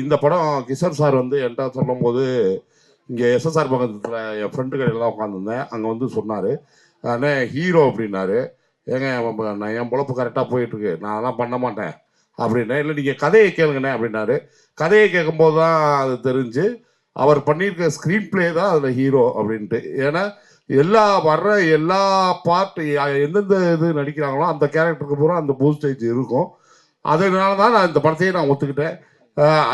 இந்த படம் கிஷோர் சார் வந்து என்கிட்ட சொல்லும்போது இங்கே எஸ்எஸ்ஆர் பக்கத்தில் என் ஃப்ரெண்டுகள் எல்லாம் உட்காந்துருந்தேன் அங்கே வந்து சொன்னார் அண்ணே ஹீரோ அப்படின்னாரு. ஏங்க நான் என் பொழப்பு கரெக்டாக போயிட்டுருக்கு. நான் அதெல்லாம் பண்ண மாட்டேன். அப்படின்னா இல்லை நீங்கள் கதையை கேளுங்கண்ணே அப்படின்னாரு. கதையை கேட்கும்போது தான் அது தெரிஞ்சு அவர் பண்ணியிருக்க ஸ்க்ரீன் ப்ளே தான் அதில் ஹீரோ அப்படின்ட்டு. ஏன்னா எல்லா வர்ற எல்லா பார்ட் எந்தெந்த இது நடிக்கிறாங்களோ அந்த கேரக்டருக்கு பூரா அந்த பூஸ்டேஜ் இருக்கும். அதனால தான் நான் இந்த படத்தையே நான் ஒத்துக்கிட்டேன்.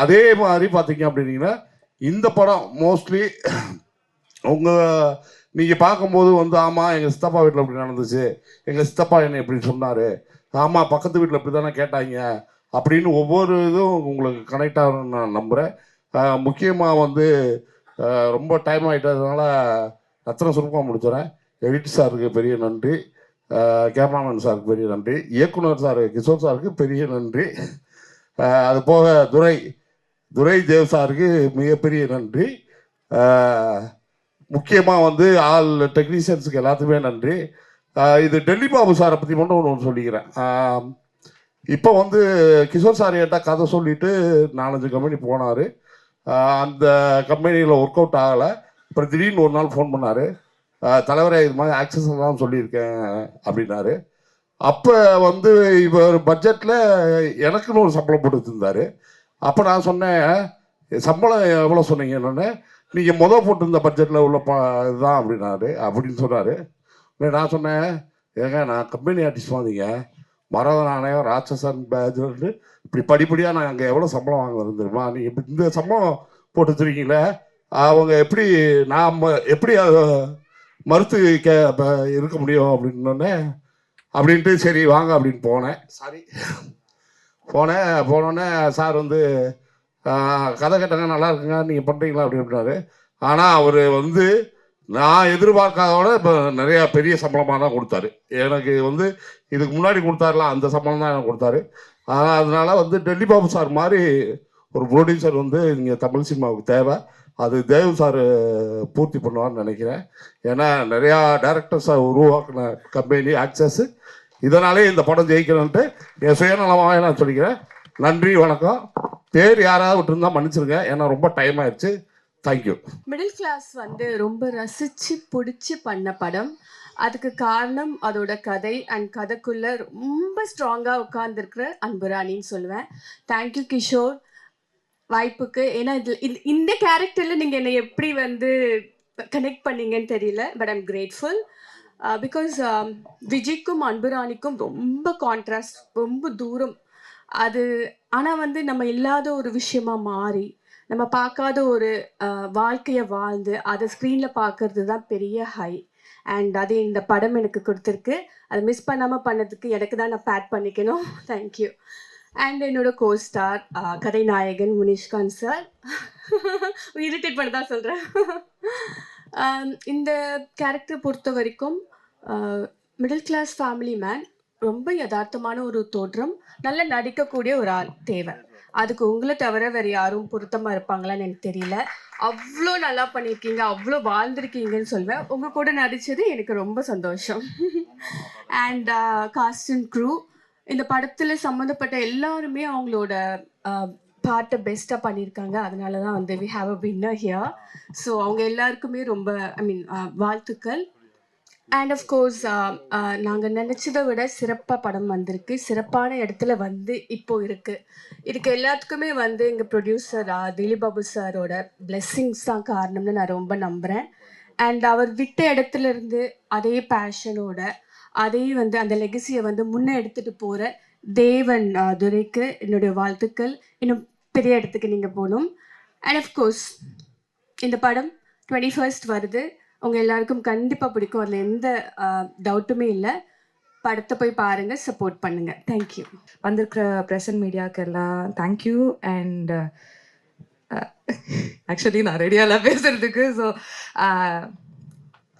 அதே மாதிரி பார்த்தீங்க அப்படின்னீங்கன்னா இந்த படம் மோஸ்ட்லி உங்கள் நீங்கள் பார்க்கும்போது வந்து ஆமாம் எங்கள் சித்தப்பா வீட்டில் இப்படி நடந்துச்சு எங்கள் சித்தப்பா என்னை இப்படி சொன்னார் ஆமாம் பக்கத்து வீட்டில் இப்படி தானே கேட்டாங்க அப்படின்னு ஒவ்வொரு இதுவும் உங்களுக்கு கனெக்ட் ஆகணும்னு நான் நம்புகிறேன் முக்கியமாக வந்து ரொம்ப டைம் ஆகிட்டதுனால ரத்தனை சுருக்கமாக முடிச்சுறேன். எடிட் சாருக்கு பெரிய நன்றி. கேமராமேன் சாருக்கு பெரிய நன்றி. இயக்குனர் சார் கிஷோர் சாருக்கு பெரிய நன்றி. அது போக துரை துரை தேவ் சாருக்கு மிகப்பெரிய நன்றி. முக்கியமாக வந்து ஆல் டெக்னீஷியன்ஸுக்கு எல்லாத்துக்குமே நன்றி. இது டெல்லி பாபு சாரை பற்றி மட்டும் ஒன்று ஒன்று சொல்லிக்கிறேன். இப்போ வந்து கிஷோர் சார் என்கிட்ட கதை சொல்லிட்டு நாலஞ்சு கம்பெனி போனார். அந்த கம்பெனியில் ஒர்க் அவுட் ஆகலை. அப்புறம் திடீர்னு ஒரு நாள் ஃபோன் பண்ணார். தலைவரை இது மாதிரி ஆக்சஸ் எல்லாம் சொல்லியிருக்கேன் அப்படின்னாரு. அப்போ வந்து இவர் பட்ஜெட்டில் எனக்குன்னு ஒரு சம்பளம் போட்டு தந்தார் அப்போ நான் சொன்னேன் சம்பளம் எவ்வளோ சொன்னீங்கன்னு நீங்கள் மொதல் போட்டிருந்த பட்ஜெட்டில் உள்ள பா இதுதான் அப்படின்னாரு. அப்படின்னு சொன்னார். நான் சொன்னேன் ஏங்க நான் கம்பெனி ஆர்டிஸ்ட் வந்தீங்க மரத நாணயம் ராட்சசன் பேஜ் இப்படி படிப்படியாக நான் அங்கே எவ்வளோ சம்பளம் வாங்குறது தெரியுமா? நீங்கள் இந்த சம்பளம் போட்டு வச்சிருக்கீங்களே அவங்க எப்படி நான் ம- எப்படி மறுத்து கே ப- இருக்க முடியும்? அப்படின்னோடனே அப்படின்ட்டு சரி வாங்க அப்படின்னு போனேன். சாரி. போனேன் போனோடனே சார் வந்து கதை கேட்டாங்க நல்லா இருக்குங்க நீங்கள் பண்ணுறீங்களா அப்படி அப்படின்னாரு. ஆனால் அவர் வந்து நான் எதிர்பார்க்காதோட இப்போ நிறையா பெரிய சம்பளமாக தான் கொடுத்தாரு. எனக்கு வந்து இதுக்கு முன்னாடி கொடுத்தாருலாம் அந்த சம்பளம் தான் எனக்கு கொடுத்தாரு. ஆனால் வந்து டெல்லி பாபு சார் மாதிரி ஒரு ப்ரொடியூசர் வந்து இங்கே தமிழ் சினிமாவுக்கு தேவை. அது தேவ் சார் பூர்த்தி பண்ணுவார்னு நினைக்கிறேன். ஏன்னா நிறையா டேரக்டர்ஸை உருவாக்கின கம்பெனி ஆக்சஸ் இதனாலே இந்த படம் ஜெயிக்கணும்ன்ட்டு என் சுயநலமாக நான் சொல்லிக்கிறேன். நன்றி வணக்கம். பேர் யாராவது விட்டுருந்தா மன்னிச்சிருங்க. ஏன்னா ரொம்ப டைம் ஆயிடுச்சு. தேங்க்யூ மிடில் கிளாஸ் வந்து ரொம்ப ரசித்து பிடிச்சி பண்ண படம். அதுக்கு காரணம் அதோட கதை அண்ட் கதைக்குள்ளே ரொம்ப ஸ்ட்ராங்காக உட்கார்ந்துருக்கிற அன்புராணின்னு சொல்லுவேன். தேங்க்யூ கிஷோர் வாய்ப்புக்கு. ஏன்னா இதில் இந்த இந்த கேரக்டரில் நீங்கள் என்னை எப்படி வந்து கனெக்ட் பண்ணீங்கன்னு தெரியல பட் ஐம் கிரேட்ஃபுல் பிகாஸ் விஜய்க்கும் அன்புராணிக்கும் ரொம்ப கான்ட்ராஸ்ட் ரொம்ப தூரம். அது ஆனால் வந்து நம்ம இல்லாத ஒரு விஷயமா மாறி நம்ம பார்க்காத ஒரு uh, வாழ்க்கையை வாழ்ந்து அதை ஸ்க்ரீனில் பார்க்கறது தான் பெரிய ஹை அண்ட் அது இந்த படம் எனக்கு கொடுத்துருக்கு. அதை மிஸ் பண்ணாமல் பண்ணதுக்கு எனக்கு தான் நான் பேட் பண்ணிக்கணும். தேங்க்யூ அண்ட் என்னோட கோஸ்டார் கதைநாயகன் முனிஷ்காந்த் சார் இரிட்டேட் பண்ண தான் சொல்கிறேன் um, இந்த கேரக்டர் பொறுத்த வரைக்கும் மிடில் கிளாஸ் ஃபேமிலி மேன் ரொம்ப யதார்த்தமான ஒரு தோற்றம் நல்லா நடிக்கக்கூடிய ஒரு ஆள் தேவை அதுக்கு உங்களை தவிர வேறு யாரும் பொருத்தமாக இருப்பாங்களான்னு எனக்கு தெரியல. அவ்வளோ நல்லா பண்ணியிருக்கீங்க அவ்வளோ வாழ்ந்திருக்கீங்கன்னு சொல்வேன். உங்கள் கூட நடித்தது எனக்கு ரொம்ப சந்தோஷம். அண்ட் காஸ்ட் அண்ட் க்ரூ இந்த படத்தில் சம்மந்தப்பட்ட எல்லாருமே அவங்களோட பாட்டை பெஸ்ட்டாக பண்ணியிருக்காங்க. அதனால தான் வந்து we have a winner here so அவங்க எல்லாருக்குமே ரொம்ப ஐ மீன் வாழ்த்துக்கள். அண்ட் அஃப்கோர்ஸ் நாங்கள் நினச்சதை விட சிறப்பாக படம் வந்திருக்கு. சிறப்பான இடத்துல வந்து இப்போ இருக்குது இதுக்கு எல்லாத்துக்குமே வந்து எங்கள் ப்ரொடியூசர் திலீப் பாபு சாரோட பிளெஸ்ஸிங்ஸ் தான் காரணம்னு நான் ரொம்ப நம்புகிறேன் அண்ட் அவர் விட்ட இடத்துல இருந்து அதே பேஷனோட அதே வந்து அந்த லெகசியை வந்து முன்னே எடுத்துகிட்டு போகிற தேவன் துரைக்கு என்னுடைய வாழ்த்துக்கள். இன்னும் பெரிய இடத்துக்கு நீங்கள் போகணும். அண்ட் அஃப்கோர்ஸ் இந்த படம் டுவெண்ட்டி ஃபர்ஸ்ட் வருது. உங்கள் எல்லாருக்கும் கண்டிப்பாக பிடிக்கும். அதில் எந்த டவுட்டுமே இல்லை. படத்தை போய் பாருங்கள் சப்போர்ட் பண்ணுங்கள் தேங்க்யூ வந்திருக்கிற ப்ரெசன்ட் மீடியாவுக்கு எல்லாம் தேங்க்யூ அண்ட் ஆக்சுவலி நான் ரெடியால பேசுறதுக்கு. ஸோ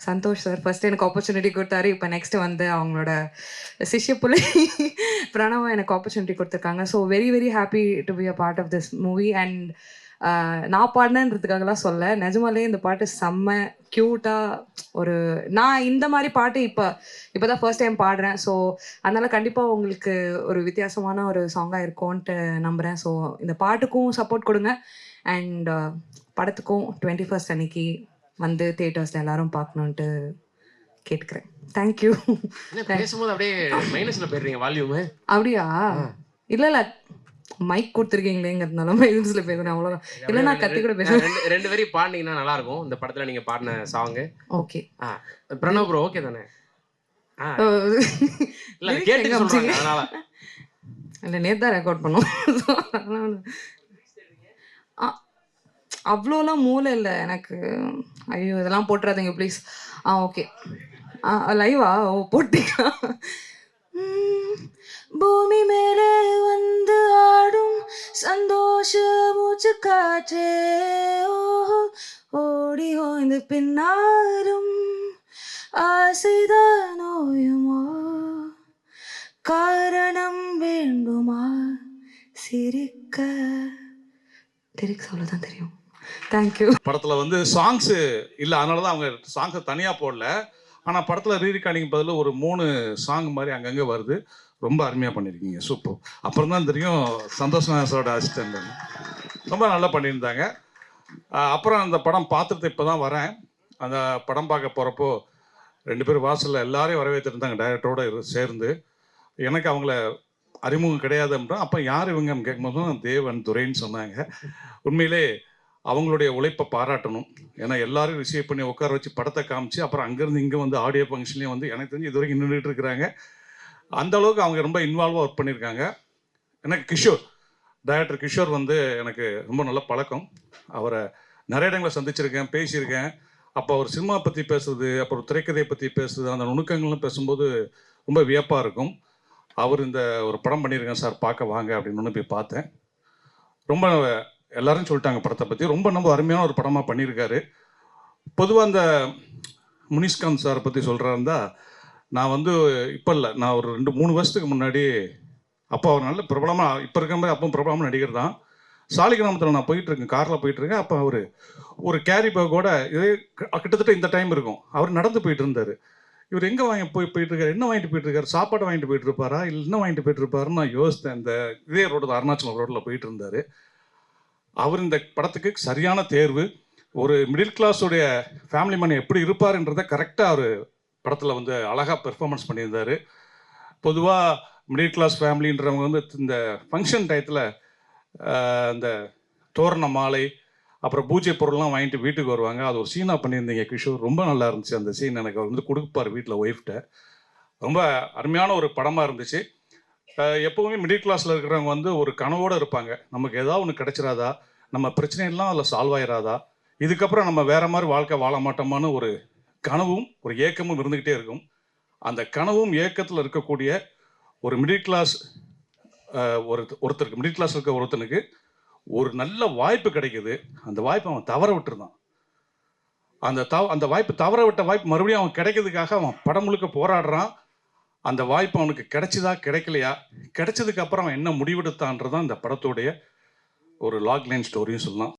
சந்தோஷ் சார் ஃபர்ஸ்ட் எனக்கு ஆப்பர்ச்சுனிட்டி கொடுத்தாரு இப்போ நெக்ஸ்ட் வந்து அவங்களோட சிஷ்ய புள்ளை பிரணவம் எனக்கு ஆப்பர்ச்சுனிட்டி கொடுத்துருக்காங்க. So very very happy to be a part of this movie and நான் பாடினேன்றதுக்காகலாம் சொல்ல நிஜமாலே இந்த பாட்டு செம்ம க்யூட்டாக ஒரு நான் இந்த மாதிரி பாட்டு இப்போ இப்போ தான் ஃபர்ஸ்ட் டைம் பாடுறேன். ஸோ அதனால் கண்டிப்பாக உங்களுக்கு ஒரு வித்தியாசமான ஒரு சாங்காக இருக்கும்ன்ட்டு நம்புகிறேன் ஸோ இந்த பாட்டுக்கும் சப்போர்ட் கொடுங்க. அண்ட் படத்துக்கும் டுவெண்ட்டி ஃபர்ஸ்ட் அன்னைக்கு வந்து தேட்டர்ஸில் எல்லாரும் பார்க்கணுன்ட்டு கேட்டுக்கிறேன். தேங்க்யூ பேசும்போது அப்படியே மைனஸ்ல போயிடுறீங்க வால்யூம் அப்படியா? இல்லை இல்லை. மைக் கொடுத்துருக்கீங்களேங்கிறதுனால மைனஸில் பேசுகிறேன் அவ்வளோதான் இல்லை நான் கத்தி கூட பேசுவேன். ரெண்டு வரி பாடினீங்கன்னா நல்லா இருக்கும் இந்த படத்துல நீங்க பாடின song okay Pranav bro okay தானே? இல்ல கேட்டு சொல்றாங்க? அதனால. இல்லை தான் ரெக்கார்ட் பண்ணோம். அவ்வளோலாம் மூளை இல்லை எனக்கு. ஐயோ இதெல்லாம் போட்டுறாதீங்க ப்ளீஸ் ஆ ஓகே ஆ லைவா ஓ போட்டீங்களா? பூமி மேலே வந்து ஆடும் சந்தோஷ மூச்சு காற்றே. ஓஹோ ஓடி ஓய்ந்து பின்னாலும் ஆசைதான் நோயுமா? காரணம் வேண்டுமா? சிரிக்க. லிரிக்ஸ் அவ்வளோதான் தெரியும். தேங்க்யூ படத்தில் வந்து சாங்ஸு இல்லை அதனால தான் அவங்க சாங்ஸை தனியாக போடல. ஆனால் படத்தில் ரீரிகார்டிங் பதில் ஒரு மூணு சாங் மாதிரி அங்கங்கே வருது. ரொம்ப அருமையாக பண்ணியிருக்கீங்க சூப்பர் அப்புறம் தான் தெரியும் சந்தோஷ் நாசரோட அசிஸ்டன்ட் ரொம்ப நல்லா பண்ணியிருந்தாங்க. அப்புறம் அந்த படம் பார்த்துட்டு இப்போ தான் வரேன். அந்த படம் பார்க்க போகிறப்போ ரெண்டு பேரும் வாசலில் எல்லாரையும் வரவேற்றிருந்தாங்க டைரக்டரோடு சேர்ந்து. எனக்கு அவங்கள அறிமுகம் கிடையாதுன்றோம் அப்போ யார் இவங்கன்னு கேட்கும்போது தேவன் துரைன்னு சொன்னாங்க. உண்மையிலே அவங்களுடைய உழைப்பை பாராட்டணும். ஏன்னா எல்லாரும் ரிசீவ் பண்ணி உட்கார வச்சு படத்தை காமிச்சு அப்புறம் அங்கேருந்து இங்கே வந்து ஆடியோ ஃபங்க்ஷன்லேயும் வந்து எனக்கு தெரிஞ்சு இது வரைக்கும் நின்றுட்டு இருக்கிறாங்க. அந்த அளவுக்கு அவங்க ரொம்ப இன்வால்வாக ஒர்க் பண்ணியிருக்காங்க. எனக்கு கிஷோர். டைரக்டர் கிஷோர் வந்து எனக்கு ரொம்ப நல்ல பழக்கம். அவரை நிறைய இடங்களை சந்திச்சிருக்கேன் பேசியிருக்கேன். அப்போ அவர் சினிமா பற்றி பேசுறது அப்புறம் திரைக்கதையை பற்றி பேசுறது அந்த நுணுக்கங்கள்லாம் பேசும்போது ரொம்ப வியப்பாக இருக்கும். அவர் இந்த ஒரு படம் பண்ணியிருக்கேன் சார் பார்க்க வாங்க அப்படின்னு போய் பார்த்தேன். ரொம்ப எல்லாரும் சொல்லிட்டாங்க படத்தை பற்றி ரொம்ப நம்ம அருமையான ஒரு படமாக பண்ணியிருக்காரு. பொதுவாக அந்த முனிஷ்காந்த் சாரை பற்றி சொல்கிறாருந்தா நான் வந்து இப்போ இல்லை நான் ஒரு ரெண்டு மூணு வருஷத்துக்கு முன்னாடி அப்போ அவர் நல்ல பிரபலமாக இப்போ இருக்கிற மாதிரி அப்போ பிரபலமாக நடிகர் தான். சாலிகிராமத்தில் நான் போயிட்டுருக்கேன் காரில் போயிட்டுருக்கேன். அப்போ அவர் ஒரு கேரி பேக்கோட இதே கிட்டத்தட்ட இந்த டைம் இருக்கும். அவர் நடந்து போயிட்டு இருந்தார். இவர் எங்கே வாங்கி போய் போயிட்டுருக்காரு? என்ன வாங்கிட்டு போயிட்டுருக்காரு? சாப்பாடு வாங்கிட்டு போயிட்டு இருப்பாரா இல்லை என்ன வாங்கிட்டு போயிட்டு இருப்பாருன்னு நான் யோசித்தேன். இந்த இதே ரோடு அருணாச்சலம் ரோட்டில் போயிட்டு இருந்தார். அவர் இந்த படத்துக்கு சரியான தேர்வு ஒரு மிடில் கிளாஸுடைய ஃபேமிலி மேன் எப்படி இருப்பாருன்றதை கரெக்டாக அவர் படத்தில் வந்து அழகாக பெர்ஃபார்மன்ஸ் பண்ணியிருந்தார். பொதுவாக மிடில் கிளாஸ் ஃபேமிலின்றவங்க வந்து இந்த ஃபங்க்ஷன் டயத்தில் இந்த தோரண மாலை அப்புறம் பூஜை பொருள்லாம் வாங்கிட்டு வீட்டுக்கு வருவாங்க. அது ஒரு சீனாக பண்ணியிருந்தீங்க கிஷோர். ரொம்ப நல்லா இருந்துச்சு அந்த சீன் எனக்கு அவர் வந்து கொடுப்பார் வீட்டில் ஒய்ஃப்ட்ட ரொம்ப அருமையான ஒரு படமாக இருந்துச்சு. எப்பவுமே மிடில் கிளாஸில் இருக்கிறவங்க வந்து ஒரு கனவோடு இருப்பாங்க. நமக்கு ஏதாவது ஒன்று கிடைச்சிராதா? நம்ம பிரச்சனையெல்லாம் அதில் சால்வ் ஆயிராதா? இதுக்கப்புறம் நம்ம வேற மாதிரி வாழ்க்கை வாழ மாட்டோமான்னு ஒரு கனவும் ஒரு ஏக்கமும் இருந்துக்கிட்டே இருக்கும். அந்த கனவும் ஏக்கத்தில் இருக்கக்கூடிய ஒரு மிடில் கிளாஸ் ஒரு ஒருத்தருக்கு மிடில் கிளாஸ் இருக்க ஒருத்தனுக்கு ஒரு நல்ல வாய்ப்பு கிடைக்குது. அந்த வாய்ப்பை அவன் தவற விட்டுருந்தான். அந்த தவ அந்த வாய்ப்பு தவற விட்ட வாய்ப்பு மறுபடியும் அவன் கிடைக்கிறதுக்காக அவன் படம் முழுக்க போராடுறான். அந்த வாய்ப்பு அவனுக்கு கிடைச்சதா கிடைக்கலையா? கிடைச்சதுக்கு அப்புறம் அவன் என்ன முடிவெடுத்தான்றதான் இந்த படத்துடைய ஒரு லாக்லைன் ஸ்டோரியும் சொல்லலாம்.